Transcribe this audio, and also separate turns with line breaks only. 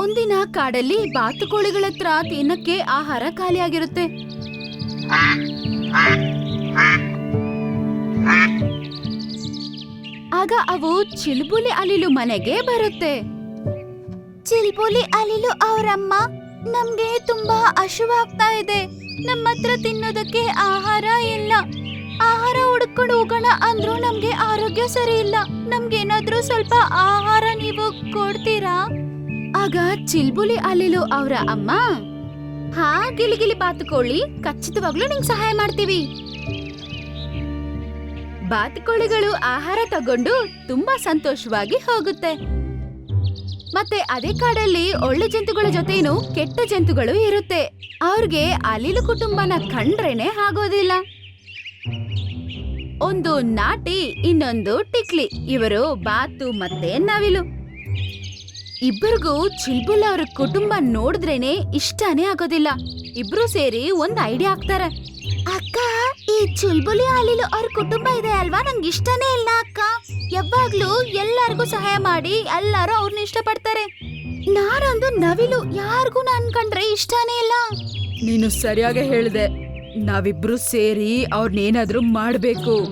ಒಂದಿನ ಕಾಡಲ್ಲಿ ಬಾತುಕೋಳಿಗಳ ಹತ್ರ ತಿನ್ನಕ್ಕೆ ಆಹಾರ ಖಾಲಿಯಾಗಿರುತ್ತೆ. ಆಗ ಅವು ಚಿಲ್ಬುಲಿ ಅಲಿಲು ಮನೆಗೆ ಬರುತ್ತೆ. ಚಿಲ್ಬುಲಿ ಅಲಿಲು ಅವರಮ್ಮ, ನಮ್ಗೆ ತುಂಬಾ ಹಶುವಾಗ್ತಾ ಇದೆ. ನಮ್ಮ ಹತ್ರ ತಿನ್ನೋದಕ್ಕೆ ಆಹಾರ ಇಲ್ಲ. ಆಹಾರ ಹುಡ್ಕೊಂಡು ಹೋಗೋಣ ಅಂದ್ರೂ ನಮ್ಗೆ ಆರೋಗ್ಯ ಸರಿ ಇಲ್ಲ. ನಮ್ಗೇನಾದ್ರೂ ಸ್ವಲ್ಪ ಆಹಾರ ನೀವು ಕೊಡ್ತೀರಾ? ಆಗ ಚಿಲ್ಬುಲಿ ಅಲ್ಲಿಲು ಅವರ ಅಮ್ಮ? ಹಾ ಗಿಲಿಗಿಲಿ ಬಾತುಕೋಳಿ, ಖಚಿತವಾಗ್ಲೂ ನಿಂಗೆ ಸಹಾಯ ಮಾಡ್ತೀವಿ. ಬಾತುಕೋಳಿಗಳು ಆಹಾರ ತಗೊಂಡು ತುಂಬಾ ಸಂತೋಷವಾಗಿ ಹೋಗುತ್ತೆ. ಮತ್ತೆ ಅದೇ ಕಾಡಲ್ಲಿ ಒಳ್ಳೆ ಜಂತುಗಳ ಜೊತೆನೂ ಕೆಟ್ಟ ಜಂತುಗಳು ಇರುತ್ತೆ. ಅವ್ರಿಗೆ ಅಲಿಲು ಕುಟುಂಬನ ಕಂಡ್ರೇನೆ ಆಗೋದಿಲ್ಲ. ಒಂದು ನಾಟಿ, ಇನ್ನೊಂದು ಟಿಕ್ಲಿ. ಇವರು ಬಾತು ಮತ್ತೆ ನವಿಲು. ಇಬ್ಬರಿಗೂ ಚಿಲ್ಬುಲ್ ಅವ್ರ ಕುಟುಂಬ ನೋಡಿದ್ರೇನೆ ಇಷ್ಟನೇ ಆಗೋದಿಲ್ಲ. ಇಬ್ರು ಸೇರಿ ಒಂದ್ ಐಡಿಯಾ ಹಾಕ್ತಾರೆ. ಅಕ್ಕ ಈ ಚುಲ್ಬುಲಿ ಹಾಲಿಲು ಅವ್ರ ಕುಟುಂಬ ಇದೆ ಅಲ್ವಾ? ನಂಗೆ ಇಷ್ಟನೇ ಇಲ್ಲ ಅಕ್ಕ. ಯಾವಾಗ್ಲೂ ಎಲ್ಲರಿಗೂ ಸಹಾಯ ಮಾಡಿ ಎಲ್ಲರೂ ಅವ್ರನ್ನ ಇಷ್ಟಪಡ್ತಾರೆ. ನಾನೊಂದು ನವಿಲು ಯಾರಿಗೂ ನಾನ್ ಕಂಡ್ರೆ ಇಷ್ಟನೇ ಇಲ್ಲ.
ನೀನು ಸರಿಯಾಗಿ ಹೇಳಿದೆ. ನಾವಿಬ್ರು ಸೇರಿ ಅವ್ರನ್ನೇನಾದ್ರೂ ಮಾಡ್ಬೇಕು.